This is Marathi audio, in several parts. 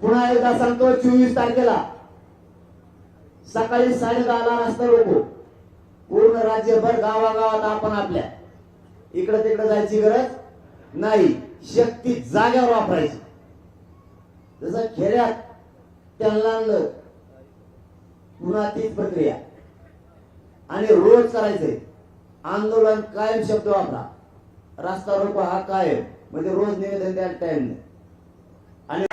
पुन्हा एकदा सांगतो चोवीस तारखेला सकाळी साडे दहाला रस्ता रोको पूर्ण राज्यभर गावागावात आपण आपल्या. इकडे तिकडे जायची गरज नाही. शक्ती जाग्यावर वापरायची. जसं खेड्यात त्यांना आणलं पुन्हा तीच प्रक्रिया. आणि रोज करायचंय. आंदोलन कायम शब्द वापरा. रस्ता रोको हा कायम. म्हणजे रोज निवेदन द्यायला टाइम नाही आणि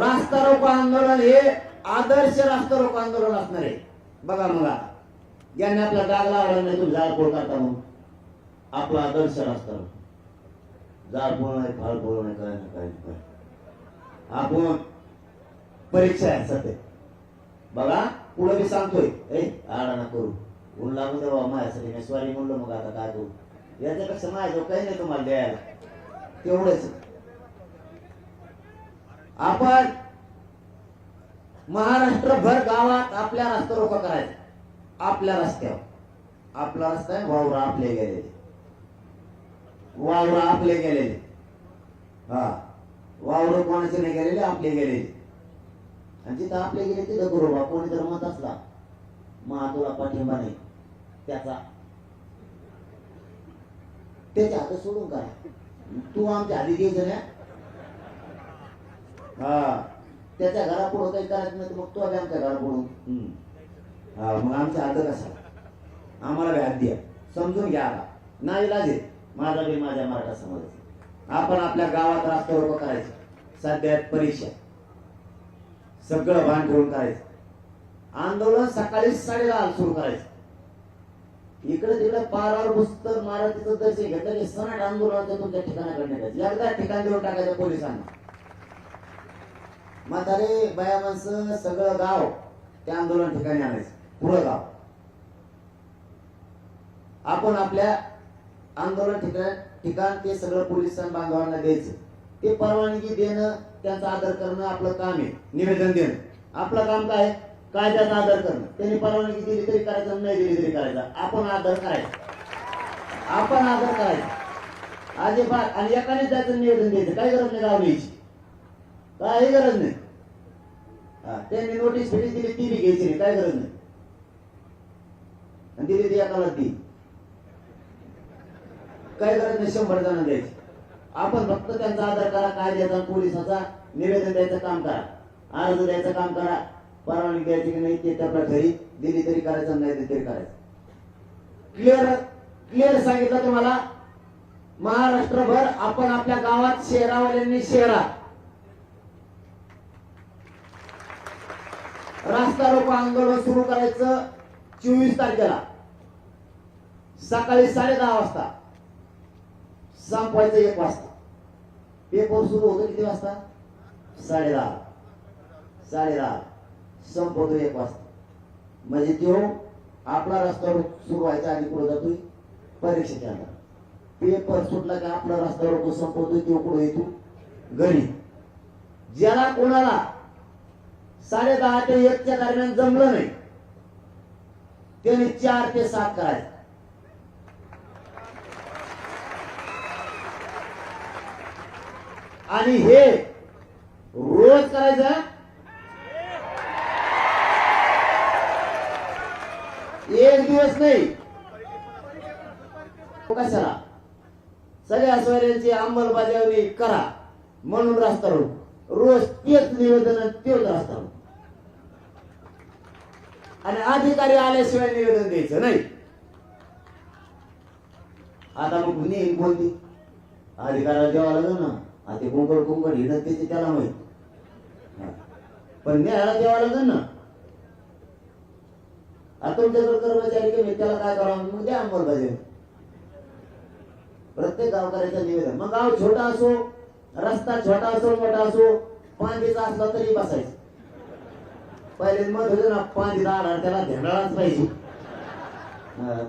रास्ता रोको आंदोलन हे आदर्श रास्ता रोको आंदोलन असणार आहे. बघा मग यांनी ज्यांनी आपला डाग लावला नाही तुम्ही जाळपोळ करता म्हणून. आपला आदर्श रास्ता रोको जाळपोळ नाही फाळपोळ नाही नाही काय नाही, काय आपण परीक्षा आहे सध्या बघा पुढे मी सांगतोय. ए आडा ना करू. ऊन लागू दे बाबा माझ्यासाठी मी स्वारी म्हणलो मग आता काय करू? याच्यापेक्षा माझ्या काही नाही तुम्हाला द्यायला. तेवढंच. आपण महाराष्ट्रभर गावात आपल्या रस्ता रोका करायचा. आपल्या रस्त्यावर. आपला रस्ता आहे वावर आपले गेलेले. वावर आपले गेलेले. हा. वावर कोणाचे नाही गेलेले आपले गेलेले. आणि जिथं आपले गेले तिथं गुरुबा कोणी जर मत असला महातुला पाठिंबा नाही. त्याचा. त्याच्या हात सोडून करा तू आमच्या आधी घ्यायचं ना हा. त्याच्या घरापुढं काही करायचं नाही मग तो आधी आमच्या घरापुढून हम्म. हा मग आमच्या हात कसा? आम्हाला व्याज द्या. समजून घ्या नाही लाजे माझा बी माझ्या मराठा समाजाचा. आपण आपल्या गावात रास्ता रोको करायचं. सध्या परीक्षा. सगळं भान ठेवून करायचं. आंदोलन सकाळी साडेदहा सुरू करायचं. इकडे तिकडे पारावर पुस्तक मारुतीचं दर्शन घेतलं सनाट आंदोलनाचं तुमच्या ठिकाणाकडे नेतात एकदा ठिकाण देऊन टाकायचं पोलिसांना. म्हातारे बाया माणसं सगळं गाव त्या आंदोलन ठिकाणी आणायचं. पुरं गाव. आपण आपल्या आंदोलन ठिकाण ठिकाण ते सगळं पोलिसांना बांधवांना द्यायचं. ते परवानगी देणं त्यांचा आदर करणं आपलं काम आहे. निवेदन देणं. आपलं काम काय? आहे? कायद्याचा आदर करणं. त्यांनी परवानगी दिली तरी करायचं नाही दिली तरी करायचा. आपण आदर करायचा. आपण आदर करायचा. अजिबात. आणि एकानेच जायचं निवेदन द्यायचं. काही गरज नाही गाव काही गरज नाही. हा, त्यांनी नोटीस फिटीस दिली ती बी घ्यायची नाही काय गरज नाही. आणि दिली ती एकाला ती. काय गरज नाही शंभर जण द्यायची. आपण फक्त त्यांचा आदर करा कायद्याचा पोलिसाचा निवेदन द्यायचं काम करा. अर्ज द्यायचं काम करा. परवानगी द्यायची की नाही ते त्या घरी दिली तरी करायचं नाही ते तरी करायचं. क्लिअर क्लिअर सांगितलं तुम्हाला? महाराष्ट्रभर आपण आपल्या गावात शहरावाल्यांनी शहरात रास्ता रोको आंदोलन सुरू करायचं चोवीस तारखेला. सकाळी साडे दहा वाजता. संपवायचं एक वाजता. पेपर सुरू होतो किती वाजता? साडे दहा. साडे दहा. संपवतो एक वाजता. म्हणजे तो आपला रस्ता रो- सुरू व्हायचा आणि पुढे जातोय परीक्षेच्या अंदाज पेपर सुटला की आपला रस्ता रोको संपवतोय तो पुढे येतो. घरी. ज्याला कोणाला साडे दहा ते एकच्या दरम्यान जमलं नाही. त्याने चार ते सात करायचं. आणि हे रोज करायचं? एक दिवस नाही. कशाला? सगळ्या सोयऱ्यांची अंमलबजावणी करा. म्हणून रस्ता रोड. रोज तेच निवेदन तेच असतात आणि अधिकारी आल्याशिवाय निवेदन द्यायचं नाही. आता मग कुणी बोलते अधिकाराला जेव्हा लागलं ना. आता कुंकड कुंकड हिडत त्याची त्याला माहीत. पण न्यायाला जेव्हा लागलं ना. आता तुमच्याकडे कर्मचारी कमी त्याला काय करावं? मग द्या अंमलबजावणी. प्रत्येक गावकऱ्याचं निवेदन. मग गाव छोटा असो रस्ता छोटा असो मोठा असो पांदीचा असला तरी बसायचं. पहिले मग होते ना पांदी दाडा त्याला धेंडाळाच पाहिजे.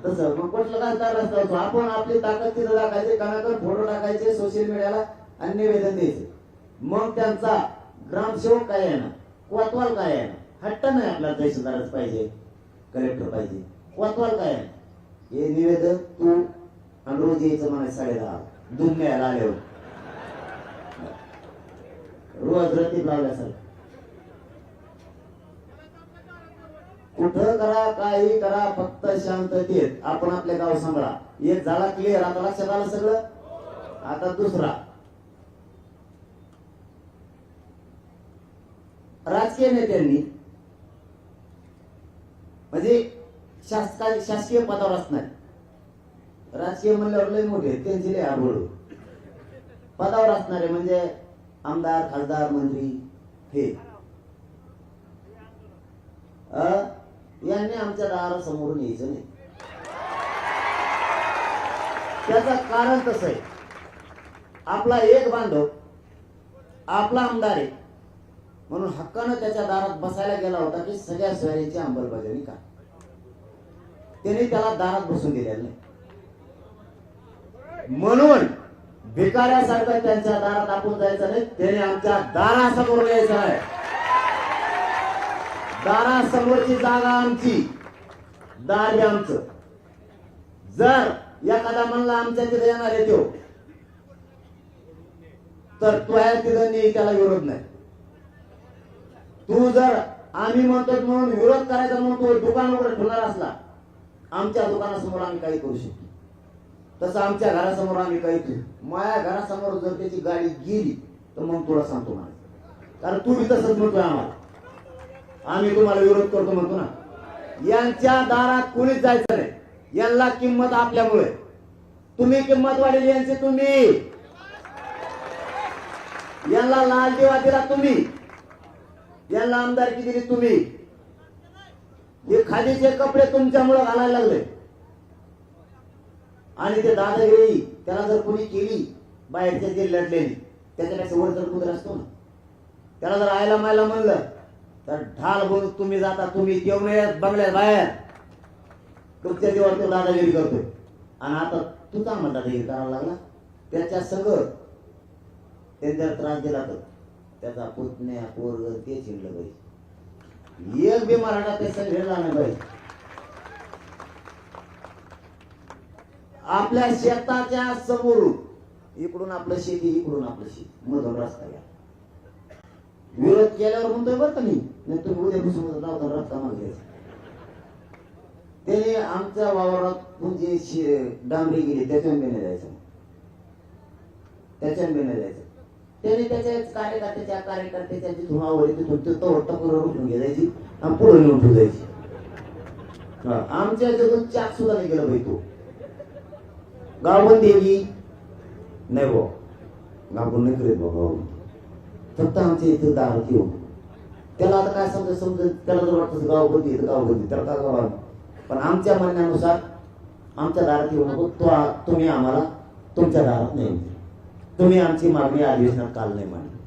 तसं. मग कुठलं काय काय रस्ता असतो आपण आपली ताकद तिथं टाकायचे कणाकर फोटो टाकायचे सोशल मीडियाला आणि निवेदन द्यायचे. मग त्यांचा ग्रामसेवक काय आहे ना कोतवाल काय आहे ना हट्ट नाही आपला तहसीलदारच पाहिजे कलेक्टर पाहिजे. कोतवाल काय आहे हे निवेदन तू आणि रोज यायचं म्हणायचं साडे दहा दूध न्यायला आल्यावर. रोज रतीब लावल्यासारखं कुठं करा काही करा फक्त शांततेत. आपण आपले गाव सांभाळा. एक झाला क्लिअर आता लक्षात आलं सगळं? आता दुसरा. राजकीय नेत्यांनी म्हणजे शासकीय शासकीय पदावर असणार. राजकीय म्हणल्यावर लय मोठे त्यांचे त्यांची लय आवड पदावर असणारे म्हणजे आमदार खासदार मंत्री हे. यांनी आमच्या दारासमोरून यायचं नाही. त्याचं कारण कसं आहे? आपला एक बांधव आपला आमदार आहे. म्हणून हक्कानं त्याच्या दारात बसायला गेला होता की सगळ्या सोयरीची अंमलबजावणी का त्याने त्याला दारात बसून दिलेलं नाही. म्हणून भिकाऱ्यासारखं त्यांच्या दारात आपण जायचं नाही त्याने आमच्या दारासमोर यायचं आहे. दारासमोरची जागा आमची दार आमचं. जर एखादा म्हणला आमच्या तिथे येणार आहे तो. तर तू आहे तिथं नाही त्याला विरोध नाही. तू जर आम्ही म्हणतो म्हणून विरोध करायचा म्हणून तो दुकान वगैरे ठेवणार असला आमच्या दुकानासमोर आम्ही काही करू शकतो तसं आमच्या घरासमोर आम्ही काही माझ्या घरासमोर जर त्याची गाडी गेली तर मग तुला सांगतो मला. कारण तुम्ही तसंच म्हणतोय आम्हाला. आम्ही तुम्हाला विरोध करतो म्हणतो ना. यांच्या दारात कुणीच जायचं नाही. यांना किंमत आपल्यामुळे. तुम्ही किंमत वाढेल यांची तुम्ही. यांना लाल देवा दिला तुम्ही. यांना आमदारकी दिली तुम्ही. हे खादीचे कपडे तुमच्यामुळे घालायला लागले. आणि ते दादागिरी त्याला जर कोणी केली बाहेरच्या जिल्ह्यातले त्याच्यापेक्षा वर जर कुत्र असतो ना. त्याला जर आयला मायला म्हणलं तर ढाल बोलून तुम्ही जाता तुम्ही जेवण बंगल्यात बाहेर. तुमच्या जीवावर तो दादागिरी करतोय आणि आता तू का म्हणता दादागिरी करायला लागला? त्याच्या सगळं ते जर त्रास दिला तर त्याचा पुतण्या पोरग ते चिडलं पाहिजे एक बी मराठा ते सगळे जाणार पाहिजे आपल्या शेताच्या समोरून इकडून आपलं शेती इकडून आपलं शेती. मधून रस्ता घ्या विरोध केल्यावर म्हणतोय बरं का मी. नाही तुम्ही उद्यापासून लावता रस्ता मागे त्याने आमच्या वावरात म्हणजे डांबरी गेली त्याच्यावर बेने जायचं. त्याच्यावर बेने जायचं. त्याने त्याच्या कार्यकर्त्याच्या कार्यकर्त्याच्या जिथून आवडली तिथून तिथं टपर उठून घ्यायची आणि पुढे नेऊन ठेवायची आमच्या जगून चाक सुद्धा नाही गेला भाई तो. गावबंदी देवी नाही भाऊ गाबून नाही करीत भाऊ फक्त आमच्या इथे दार येऊ त्याला आता काय समजा समजा त्याला जर वाटतं गावबंदी गाव गावबंदी त्याला काय गाव पण आमच्या म्हणण्यानुसार आमच्या दारात येऊ नको. तो तुम्ही आम्हाला तुमच्या दारात नाही तुम्ही आमची मागणी अधिवेशनात काल नाही मांडली.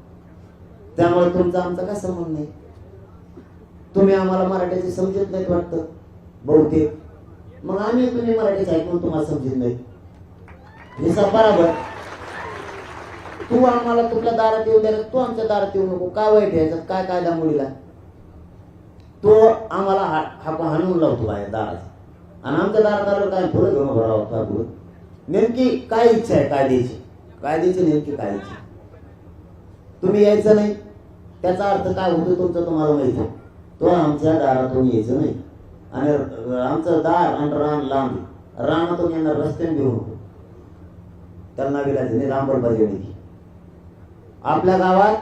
त्यामुळे तुमचा आमचा काय संबंध नाही? तुम्ही आम्हाला मराठीचे समजत नाहीत वाटतं. बहुतेक. मग आम्ही तुम्ही मराठीचे ऐकून तुम्हाला समजत नाही हिसाब बराबर. तू आम्हाला तुमच्या दारात येऊ द्यायला तू आमच्या दारात येऊ नको. काय वाईट आहे काय कायदा मुलीला? तो आम्हाला हाक हाणून लावतो बाहेर दारात. आणि आमच्या दारात आलं काय पुढे घेऊन उभा राहतो पुढे? नेमकी काय इच्छा आहे कायद्याची? कायद्याची नेमकी काय इच्छा तुम्ही यायचं नाही. त्याचा अर्थ काय होतो तुमचं तुम्हाला माहिती आहे. तो आमच्या दारातून यायचं नाही. आणि आमचं दार आणि रान लांब रानातून येणार रस्त्याने घेऊ त्यांना त्याला नाविलायचं नाही लांबर आपल्या गावात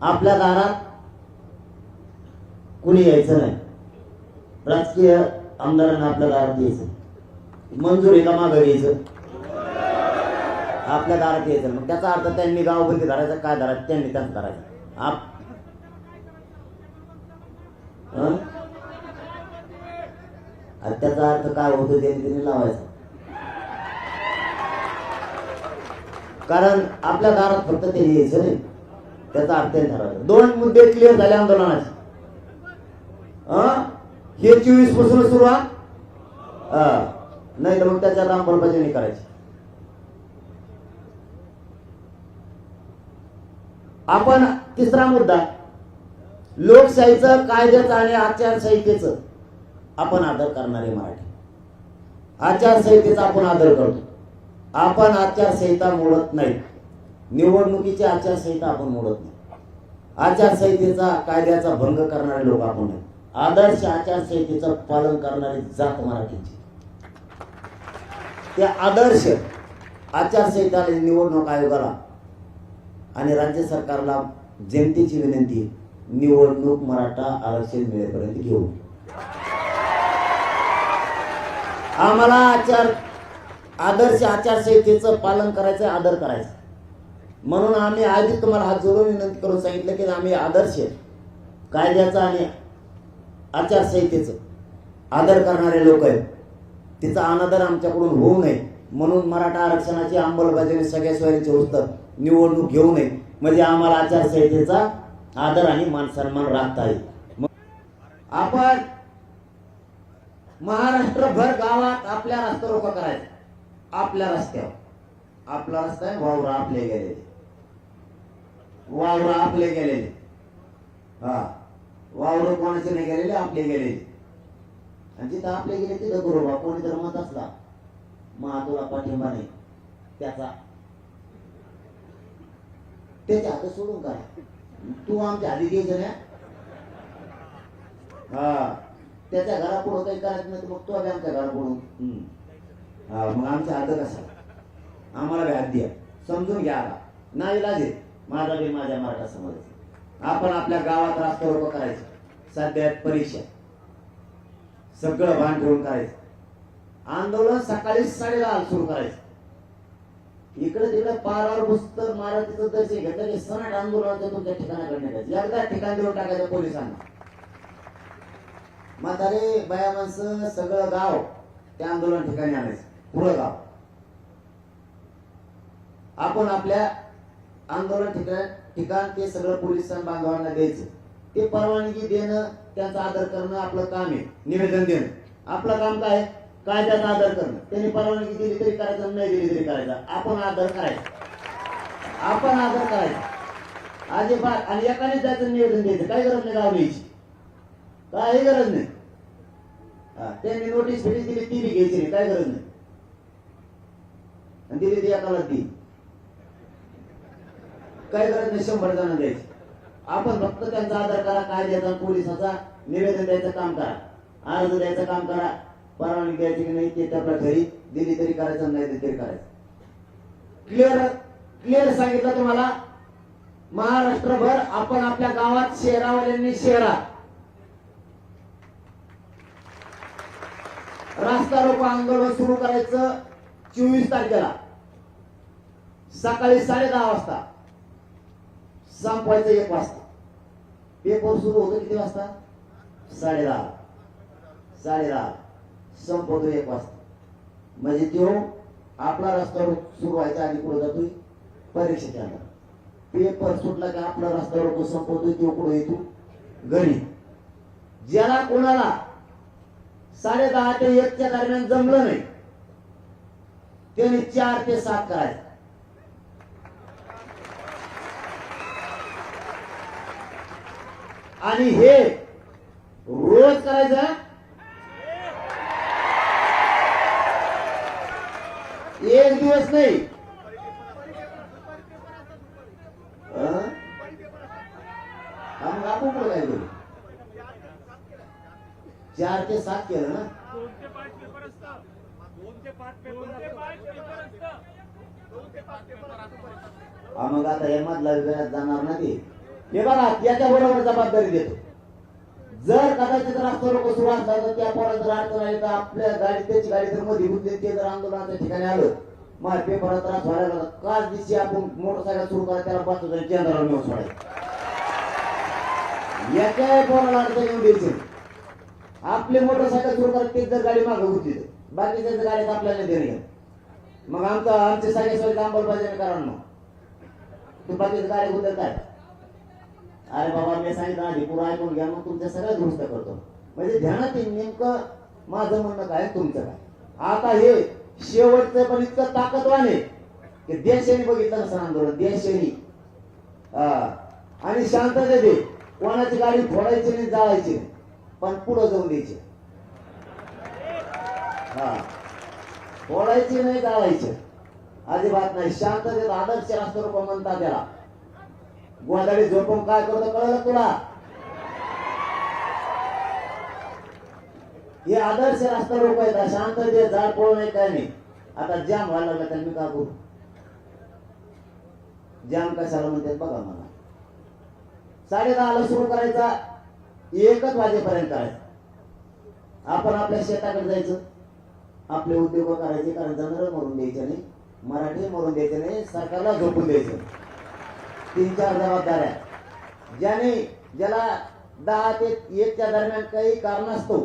आपल्या दारात कुणी यायचं नाही. राजकीय आमदारांना आपल्या दारात यायचं. मंजूर आहे का मागं यायचं. आपल्या दारात यायचं. मग त्याचा अर्थ त्यांनी गाव बंदी करायचा काय धरायचं त्यांनी त्याच करायचं. आप त्याचा अर्थ काय होतो ते त्यांनी लावायचा. कारण आपल्या दारात फक्त ते यायचं नाही. त्याचा अर्थ ठरवलं दोन मुद्दे क्लिअर झाले आंदोलनाचे. हे चोवीसपासून सुरुवात. नाही तर मग त्याच्यात अंमलबजावणी करायची. आपण तिसरा मुद्दा. लोकशाहीचं कायद्याचं आणि आचारसंहितेचं आपण आदर करणारे मराठी. आचारसंहितेचा आपण आदर करतो. आपण आचारसंहिता मोडत नाही. निवडणुकीची आचारसंहिता आपण मोडत नाही. आचारसंहितेचा कायद्याचा भंग करणारे लोक आपण नाही. आदर्श आचारसंहितेचं पालन करणारी जात मराठीची. त्या आदर्श आचारसंहिता निवडणूक आयोगाला आणि राज्य सरकारला जनतेची विनंती निवडणूक मराठा आरक्षण मिळेपर्यंत घेऊ. आम्हाला आचार आदर्श आचारसंहितेचं पालन करायचं आदर करायचा. म्हणून आम्ही आधी तुम्हाला हात जोडून विनंती करून सांगितलं की आम्ही आदर्श कायद्याचा आणि आचारसंहितेचं. आदर करणारे लोक आहेत. तिचा अनादर आमच्याकडून होऊ नये. म्हणून मराठा आरक्षणाची अंमलबजावणी सगळ्या सोयीची उत्तर निवडणूक घेऊ नये. म्हणजे आम्हाला आचारसंहितेचा आदर आणि मान सन्मान राखता येईल. मग आपण महाराष्ट्रभर गावात आपल्या रस्ता रोखा करायचं. आपल्या रस्त्यावर. आपला रस्ता आहे वावर आपले गेलेले. वावर आपले गेलेले. हा. वावर कोणाचे नाही गेलेले आपले गेलेले. आणि जिथं आपले गेले तिथं गुरुबा कोणी धर्मात मत असला मग तुला पाठिंबा नाही. त्याचा. त्याच्या हात सोडून काय तू आमच्या आधी द्यायचं ना? हा. त्याच्या घरापुढं काही करायचं नाही मग तू आम्ही आमच्या घरापुढून हम्म. मग आमचा आदर कसा? आम्हाला बी द्या समजून घ्या ना नाही लाजे. माझा बी माझ्या मराठा समाजाचा आपण आपल्या गावात रास्ता उभं करायचं. सध्या परीक्षा. सगळं भान ठेवून करायचं. आंदोलन सकाळी साडेला सुरू करायचं. इकडे तिकडे पारावर पुस्तक महाराजाचं दर्शन घेतलं की सनाट आंदोलनाचं तुमच्या ठिकाणाकडे टाकायचं एकदा ठिकाण देऊन टाकायचं पोलिसांना. म्हातारे बाया माणसं सगळं गाव त्या आंदोलन ठिकाणी आणायचं. पुरं गाव आपण आपल्या आंदोलन ठिकाण ठिकाण ते सगळं पोलिसां बांधवांना द्यायचं. ते परवानगी देणं त्यांचा आदर करणं आपलं काम आहे निवेदन देणं. आपलं काम काय? आहे? कायद्याचा आदर करणं. त्यांनी परवानगी दिली तरी करायचं नाही दिली तरी करायचा. आपण आदर करायचा. आपण आदर करायचा. अजिबात. आणि एकाने जायचं निवेदन द्यायचं. काही गरज नाही गाव न्यायची काही गरज नाही. त्यांनी नोटीस फिटीस दिली ती बी घ्यायची नाही. काय गरज नाही. आणि दिली ती एकाला ती. काय गरज नाही शंभर जण द्यायची. आपण फक्त त्यांचा आदर करा काय द्यायचा? पोलिसाचा निवेदन द्यायचं काम करा. अर्ज द्यायचं काम करा. परवानगी द्यायची की नाही ते त्या घरी दिली तरी करायचं नाही तरी करायचं. क्लिअर क्लिअर सांगितलं तुम्हाला? महाराष्ट्रभर आपण आपल्या गावात शहरावाल्यांनी शेरा. रास्ता रोको आंदोलन सुरू करायचं. चोवीस तारखेला. सकाळी साडे दहा वाजता. संपवायचं एक वाजता. पेपर सुरू होतो किती वाजता? साडे दहा. साडे दहा. संपवतो एक वाजता. म्हणजे तो आपला रस्ता सुरू व्हायचा आणि पुढे जातोय परीक्षेच्या अंगात पेपर सुटला की आपला रस्ता तो संपवतोय तो पुढे येतो घरी. ज्याला कोणाला साडे दहा ते एकच्या दरम्यान जमलं नाही त्याने चार ते सात करायचं आणि हे रोज करायचं? एक दिवस नाही. हं? आपण चार ते सात केलं ना? हा, मग आता हे मधला विभागात जाणार ना ते हे बघा त्याच्या बरोबर जबाबदारी देतो. जर कदाचित रस्ता रोको सुरू असला तर त्या पोरात जर अडचण आली तर आपल्या गाडी त्याची गाडी जर मध्ये गुंतली ते जर आंदोलनाच्या ठिकाणी आलं मग पेपरात त्रास व्हायला लागला. काच दिवशी आपण मोटरसायकल सुरू करा त्याला बसतो केंद्रावर नेऊन सोडायचं. याच्या पोराला अडचण येऊन द्यायची. आपले आपली मोटरसायकल सुरू करा तेच जर गाडी मागं होती तर. बाकीच्या जर आपल्याला देणे मग आमचं आमचे सगळे सोयी अंमलबजावणी करा कारण मग. तू बाकीचं गाडी होतं काय अरे बाबा मी सांगितलं आधी पुढं ऐकून घ्या मग तुमच्या सगळ्या दुरुस्त करतो. म्हणजे ध्यानात येईल नेमकं माझं म्हणणं काय तुमचं काय? आता हे शेवटचं पण इतकं ताकदवान आहे की देशाने बघितलं नसं आंदोलन देशाने आणि शांतता दे कोणाची गाडी फोडायची नाही जाळायची नाही पण पुढं जाऊन द्यायची. हा. फोडायची नाही जाळायची. अजिबात नाही. शांततेत आदर्श रास्ता रोको म्हणतात त्याला. गोंधळी झोपून काय करतो कळलं तुला? हे आदर्श रास्ता रोक आहेत शांततेत झाड पळू नाही काय नाही. आता जाम व्हायला लागला तर मी का करू? जाम कशाला म्हणतात बघा मला. साडे दहाला सुरू करायचा. एकच वाजेपर्यंत करायचा आपण आपल्या शेताकडे जायचं. आपले उद्योग करायचे कारण जनावर मरून द्यायचे नाही. मराठी मरून द्यायचे नाही सरकारला झोपून द्यायचं. तीन चार जबाबदाऱ्या. ज्याने ज्याला दहा ते एकच्या दरम्यान काही कारण असतो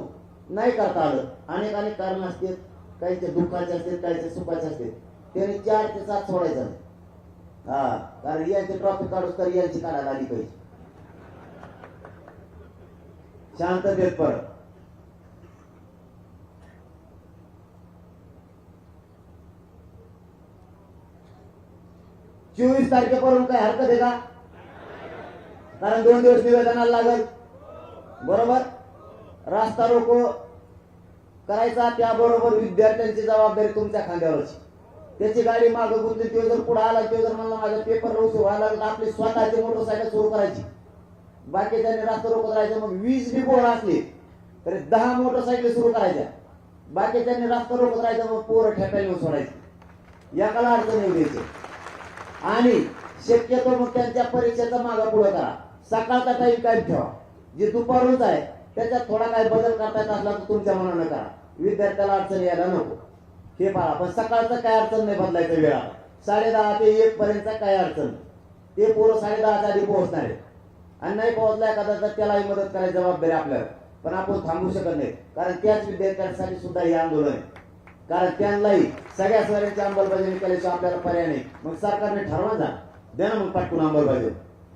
नाही करता आलं. अनेक अनेक कारण असतील. काहीचे दुःखाचे असतील काहीचे सुखाचे असतील. त्याने चार ते सात सोडायचं नाही. हा कारण यांचे ट्रॉफी काढू तर यांची काढायला आली पाहिजे. शांततेत परत. चोवीस तारखेपर्यंत काय हरकत आहे का? कारण दोन दिवस निवेदनाला लागल. बरोबर? रास्ता रोको. करायचा त्याबरोबर विद्यार्थ्यांची जबाबदारी तुमच्या खांद्यावरची. त्याची गाडी मागं गुंतली तो जर पुढे आला तो जर मला माझा पेपर रोज व्हायला लागला आपली स्वतःची मोटरसायकल सुरू करायची. बाकीच्यांनी रास्ता रोको करायचं मग वीस बी पोरं असली तरी दहा मोटरसायकल सुरू करायच्या. बाकीच्यांनी रास्ता रोको करायचं मग पोरं ठेपायला येऊन सोडायची अडचण येऊ द्यायची. आणि शक्यतो मग त्यांच्या परीक्षेचा मागा पुढे करा. सकाळचा टाईम काय ठेवा. जे दुपारूच आहे त्याच्यात थोडा काय बदल करता येत असला तर तुमच्या मनानं करा. विद्यार्थ्याला अडचण यायला नको. हे पहा पण सकाळचं काय अडचण नाही बदलायचं वेळा. साडे दहा ते एक पर्यंत काय अडचण? ते पोरं साडे दहाच्या आधी पोहोचणार आहे आणि नाही पोहोचला एखादा तर त्यालाही मदत करायची जबाबदारी आपल्याला पण आपण थांबू शकत नाही. कारण त्याच विद्यार्थ्यांसाठी सुद्धा हे आंदोलन आहे. कारण त्यांनाही सगळ्या सगळ्यांची अंमलबजावणी केल्याशिवाय आपल्याला पर्याय नाही. मग सरकारने ठरवा जा. द्या ना मग पटकून अंमलबजावणी.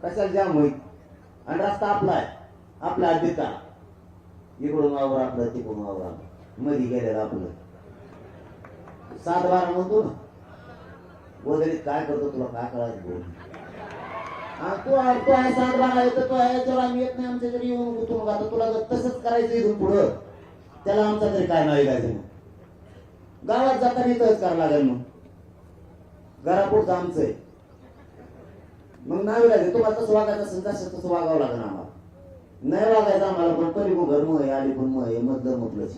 कशाला जाम होईल आणि रस्ता आपला आहे. आपल्या अधिकार. इकडून वावर आपलं तिकडून वावर आपलं. मधी गेलेलं आपलं. सात बारा म्हणतो ना वगैरे काय करतो तुला काय कळायचं बोल. हा, तू आहे- तू आहे सात बारा येतो तो आहे त्याला आम्ही येत नाही आमच्या घरी येऊन गुतू नका आता तुला जर तसंच करायचं इथून पुढं त्याला आमचा तरी काय नाही काय गावात जाताना इथंच करावं लागेल मग. घरापुढचं आमचं आहे. मग नाही लागेल तुम्हाला तसं वागायचं असेल तसं तसं वागावं लागेल आम्हाला. नाही वागायचं आम्हाला पण तरी मग घर मग आली पण मग मधलं म्हटलंच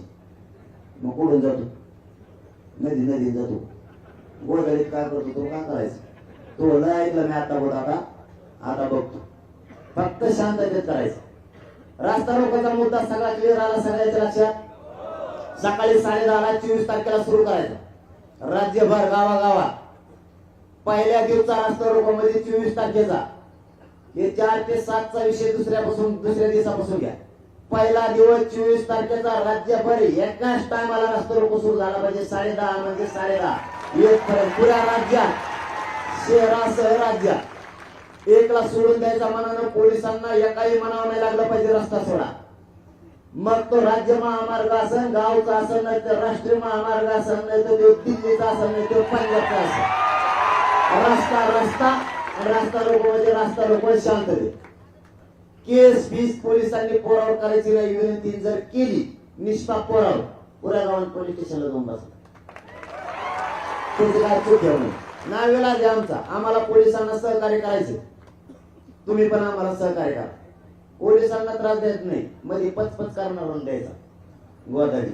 मग कुठून जातो? नदी नदी जातो. गोळगाडीत काय करतो? तो काय करायचं? तो नाही ऐकलं मी आता बघ आता. आता बघतो. फक्त शांततेत करायचं. रास्ता रोकोचा मुद्दा सगळा क्लिअर आला सगळ्याच्या लक्षात? सकाळी साडे दहाला चोवीस तारखेला सुरू करायचं. राज्यभर गावागावात. पहिल्या दिवसा रास्ता रोको चोवीस तारखेचा. हे चार ते सातचा विषय दुसऱ्यापासून दुसऱ्या दिवसापासून घ्या. पहिला दिवस चोवीस तारखेचा राज्यभर एकाच टायमाला रस्ता रोको सुरू झाला पाहिजे. साडे दहा म्हणजे साडे दहा एक पर्यंत पुऱ्या राज्यात शहरासह राज्यात. एकला सोडून द्यायचा मनानं पोलिसांना एकाही मनावर नाही लागलं पाहिजे रस्ता सोडा. मग तो राज्य महामार्ग असेल गावचा असेल नाही तर राष्ट्रीय महामार्ग असेल नाही तर तो दिल्लीचा असेल नाही तर पंजाबचा असेल रस्ता रस्ता रस्ता रोको म्हणजे रस्ता रोको शांतते केस फीस पोलिसांनी पोरावर करायची नाही विनंती जर केली निष्पाप पोराव पुऱ्या गावात पोलीस स्टेशनला जाऊन बसला तुमची काय चूक ठेवू नये नावेला आमचा. आम्हाला पोलिसांना सहकार्य करायचे तुम्ही पण आम्हाला सहकार्य करा. पोलिसांना त्रास देत नाही. मध्ये पचपच करणार द्यायचा. गोदारी